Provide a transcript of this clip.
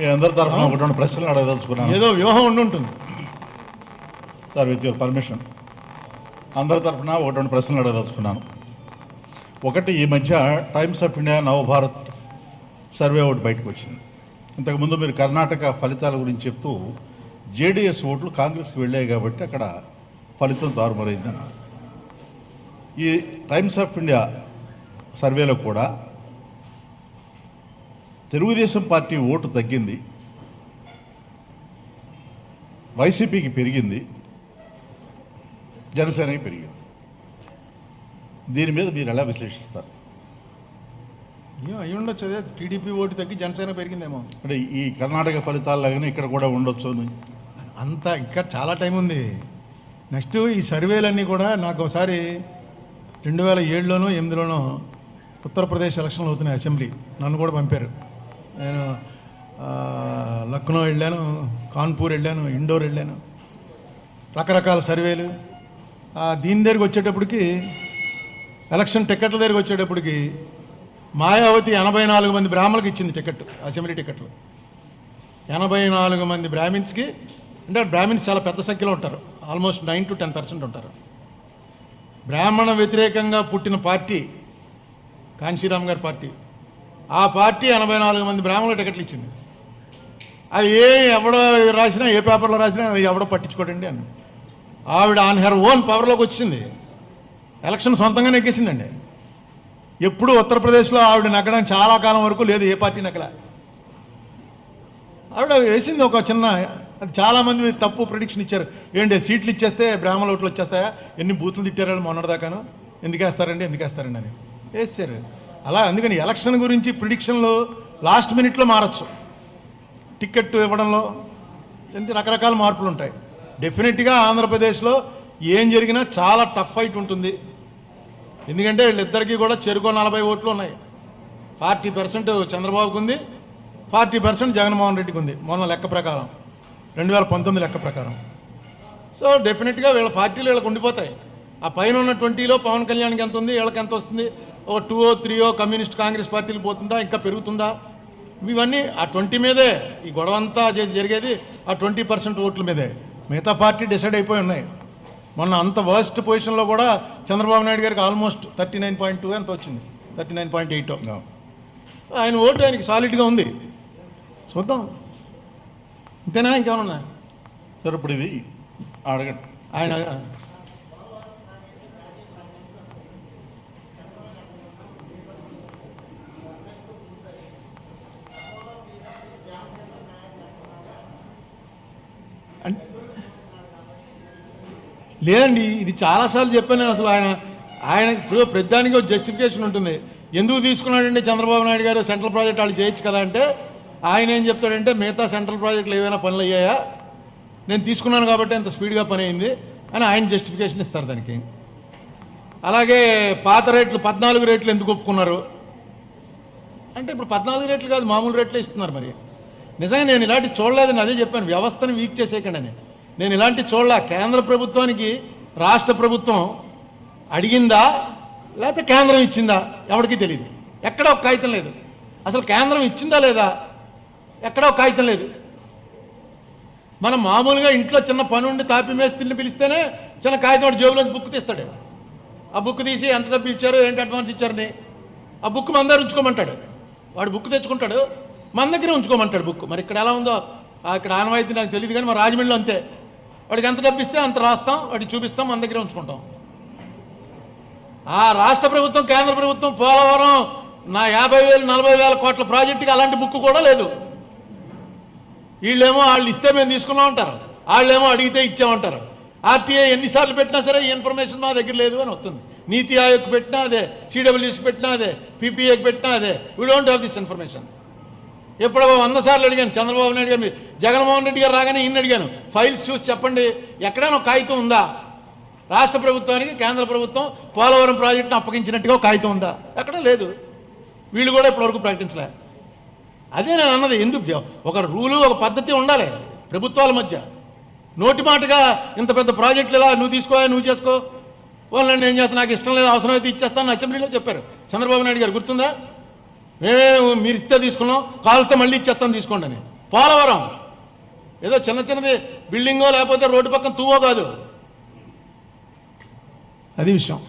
మీ అందరి తరఫున ఒకటి రెండు ప్రశ్నలు అడగదలుచుకున్నాను. ఏదో వ్యూహం ఉండి ఉంటుంది. Sir with your permission. అందరి తరఫున ఒకటి రెండు ప్రశ్నలు అడగదలుచుకున్నాను. ఒకటి ఈ మధ్య Times of India Navbharat survey ఒకటి బయటకు వచ్చింది. ఇంతకుముందు మీరు కర్ణాటక ఫలితాల గురించి చెప్తూ జేడీఎస్ ఓట్లు కాంగ్రెస్కి వెళ్ళాయి కాబట్టి అక్కడ ఫలితం తారుమారైందని ఈ టైమ్స్ ఆఫ్ ఇండియా సర్వేలో కూడా తెలుగుదేశం పార్టీ ఓటు తగ్గింది. వైసీపీకి పెరిగింది. జనసేనకి పెరిగింది. దీని మీద మీరు ఎలా విశ్లేషిస్తారు? అయి ఉండొచ్చు అదే. టీడీపీ ఓటు తగ్గి జనసేన పెరిగిందేమో. అంటే ఈ కర్ణాటక ఫలితాల్లాగానే ఇక్కడ కూడా ఉండొచ్చు అని. అంత ఇంకా చాలా టైం ఉంది. నెక్స్ట్ ఈ సర్వేలన్నీ కూడా నాకు ఒకసారి రెండు వేల ఏడులోనో ఎనిమిదిలోనో ఉత్తరప్రదేశ్ ఎలక్షన్లు అవుతున్నాయి అసెంబ్లీ. నన్ను కూడా పంపారు. నేను లక్నో వెళ్ళాను కాన్పూర్ వెళ్ళాను ఇండోర్ వెళ్ళాను. రకరకాల సర్వేలు. దీని దగ్గరికి వచ్చేటప్పటికి ఎలక్షన్ టికెట్ల దగ్గరికి వచ్చేటప్పటికి మాయావతి ఎనభై నాలుగు మంది బ్రాహ్మణులకు ఇచ్చింది టికెట్ అసెంబ్లీ టికెట్లు. ఎనభై నాలుగు మంది బ్రాహ్మిన్స్కి అంటే బ్రాహ్మిన్స్ చాలా పెద్ద సంఖ్యలో ఉంటారు. Almost nine to ten percent ఉంటారు. బ్రాహ్మణ వ్యతిరేకంగా పుట్టిన పార్టీ కాంశీరామ్ గారి పార్టీ. ఆ పార్టీ ఎనభై నాలుగు మంది బ్రాహ్మణుల టికెట్లు ఇచ్చింది. అది ఏ ఎవడో రాసినా ఏ పేపర్లో రాసినా అది ఎవడో పట్టించుకోడండి అని ఆవిడ ఆన్ హెర్ ఓన్ పవర్లోకి వచ్చింది. ఎలక్షన్ సొంతంగా నెగ్గేసిందండి ఎప్పుడు ఉత్తరప్రదేశ్లో ఆవిడ నగ్గడం చాలా కాలం వరకు లేదు ఏ పార్టీ నగ్గల. ఆవిడ వేసింది ఒక చిన్న అది చాలామంది తప్పు ప్రిడిక్షన్ ఇచ్చారు. ఏంటి సీట్లు ఇచ్చేస్తే బ్రాహ్మణ ఓట్లు వచ్చేస్తాయా? ఎన్ని బూతులు తిట్టారు మొన్నటిదాకాను ఎందుకేస్తారండి ఎందుకేస్తారండి అని. వేసారు అలా అందుకని ఎలక్షన్ గురించి ప్రిడిక్షన్లు లాస్ట్ మినిట్లో మారచ్చు. టికెట్ ఇవ్వడంలో ఎంత రకరకాల మార్పులు ఉంటాయి. డెఫినెట్గా ఆంధ్రప్రదేశ్లో ఏం జరిగినా చాలా టఫ్ ఫైట్ ఉంటుంది. ఎందుకంటే వీళ్ళిద్దరికీ కూడా చెరుకో నలభై ఓట్లు ఉన్నాయి. ఫార్టీ పర్సెంట్ చంద్రబాబుకు ఉంది ఫార్టీ పర్సెంట్ జగన్మోహన్ రెడ్డికి ఉంది మొన్న లెక్క ప్రకారం. రెండు వేల పంతొమ్మిది లెక్క ప్రకారం. సో డెఫినెట్గా వీళ్ళ పార్టీలు వీళ్ళకి ఉండిపోతాయి. ఆ పైన ఉన్న ట్వంటీలో పవన్ కళ్యాణ్కి ఎంత ఉంది వీళ్ళకి ఎంత వస్తుంది? ఒక టూ ఓ త్రీయో కమ్యూనిస్ట్ కాంగ్రెస్ పార్టీలు పోతుందా? ఇంకా పెరుగుతుందా? ఇవన్నీ ఆ ట్వంటీ మీదే ఈ గొడవ అంతా చేసి జరిగేది ఆ ట్వంటీ పర్సెంట్ ఓట్ల మీదే. మిగతా పార్టీ డిసైడ్ అయిపోయి ఉన్నాయి. మొన్న అంత వర్స్ట్ పొజిషన్లో కూడా చంద్రబాబు నాయుడు గారికి almost thirty nine point two ఎంత వచ్చింది? Thirty nine point eight. ఆయన ఓటు ఆయనకి సాలిడ్గా ఉంది. చూద్దాం. ఇంతేనా? ఇంకేమన్నా ఉన్నాయా? సార్ ఇప్పుడు ఇది అడగండి. ఆయన లేదండి ఇది చాలాసార్లు చెప్పాను నేను అసలు ఆయన ఆయన ఇప్పుడు ప్రతిదానికి ఒక జస్టిఫికేషన్ ఉంటుంది. ఎందుకు తీసుకున్నాడండి చంద్రబాబు నాయుడు గారు సెంట్రల్ ప్రాజెక్ట్ వాళ్ళు చేయొచ్చు కదా అంటే ఆయన ఏం చెప్తాడంటే మిగతా సెంట్రల్ ప్రాజెక్టులు ఏవైనా పనులు అయ్యాయా? నేను తీసుకున్నాను కాబట్టి అంత స్పీడ్గా పని అయింది అని ఆయన జస్టిఫికేషన్ ఇస్తారు దానికి. అలాగే పాత రేట్లు పద్నాలుగు రేట్లు ఎందుకు ఒప్పుకున్నారు? అంటే ఇప్పుడు పద్నాలుగు రేట్లు కాదు మామూలు రేట్లే ఇస్తున్నారు మరి. నిజంగా నేను ఇలాంటి చూడలేదని అదే చెప్పాను వ్యవస్థను వీక్ చేసేయకండి అని. నేను ఇలాంటి చూడలే కేంద్ర ప్రభుత్వానికి రాష్ట్ర ప్రభుత్వం అడిగిందా? లేకపోతే కేంద్రం ఇచ్చిందా? ఎవరికీ తెలియదు ఎక్కడ ఒక కాగితం లేదు. అసలు కేంద్రం ఇచ్చిందా లేదా? ఎక్కడ ఒక కాగితం లేదు. మనం మామూలుగా ఇంట్లో చిన్న పని ఉండి తాపి మేస్త్రిని పిలిస్తేనే చిన్న కాగితం వాడు జేబులోకి బుక్ తీస్తాడు. ఆ బుక్ తీసి ఎంత డబ్బు ఇచ్చారు ఏంటి అడ్వాన్స్ ఇచ్చారని. ఆ బుక్ మన ఉంచుకోమంటాడు. వాడు బుక్ తెచ్చుకుంటాడు. మన దగ్గరే ఉంచుకోమంటాడు బుక్. మరి ఇక్కడ ఎలా ఉందో? ఇక్కడ ఆనవాయితీ నాకు తెలియదు కానీ మా రాజమండ్రిలో అంతే. వాడికి ఎంత డబ్బిస్తే అంత రాస్తాం వాడికి చూపిస్తాం మన దగ్గరే ఉంచుకుంటాం. ఆ రాష్ట్ర ప్రభుత్వం కేంద్ర ప్రభుత్వం పోలవరం నా యాభై వేలు నలభై వేల కోట్ల ప్రాజెక్టుకి అలాంటి బుక్ కూడా లేదు. వీళ్ళేమో వాళ్ళు ఇస్తే మేము తీసుకున్నాం అంటారు వాళ్ళేమో అడిగితే ఇచ్చామంటారు. ఆర్టీఐ ఎన్నిసార్లు పెట్టినా సరే ఈ ఇన్ఫర్మేషన్ మా దగ్గర లేదు అని వస్తుంది. నీతి ఆయోగ్ పెట్టినా అదే సిడబ్ల్యూసి పెట్టినా అదే పీపీఏకి పెట్టినా అదే. We don't have this information ఎప్పుడో వంద సార్లు అడిగాను చంద్రబాబు నాయుడు గారు జగన్మోహన్ రెడ్డి గారు రాగానే ఈయన అడిగాను. ఫైల్స్ చూసి చెప్పండి ఎక్కడైనా ఒక కాగితం ఉందా? రాష్ట్ర ప్రభుత్వానికి కేంద్ర ప్రభుత్వం పోలవరం ప్రాజెక్టును అప్పగించినట్టుగా కాగితం ఉందా? ఎక్కడ లేదు. వీళ్ళు కూడా ఇప్పటివరకు ప్రకటించలే. అదే నేను అన్నది ఎందుకు ఒక రూలు ఒక పద్ధతి ఉండాలి ప్రభుత్వాల మధ్య. నోటి మాటగా ఇంత పెద్ద ప్రాజెక్టులు ఇలా నువ్వు తీసుకో నువ్వు చేసుకో? వాళ్ళని ఏం చేస్తాను నాకు ఇష్టం లేదు అవసరం అయితే ఇచ్చేస్తాను అసెంబ్లీలో చెప్పారు. చంద్రబాబు నాయుడు గారు గుర్తుందా? మేము మీరు ఇస్తే తీసుకున్నాం కాలితే మళ్ళీ ఇచ్చేస్తాను తీసుకోండి అని. పోలవరం. ఏదో చిన్న చిన్నది బిల్డింగో లేకపోతే రోడ్డు పక్కన తూవో కాదు. అది విషయం.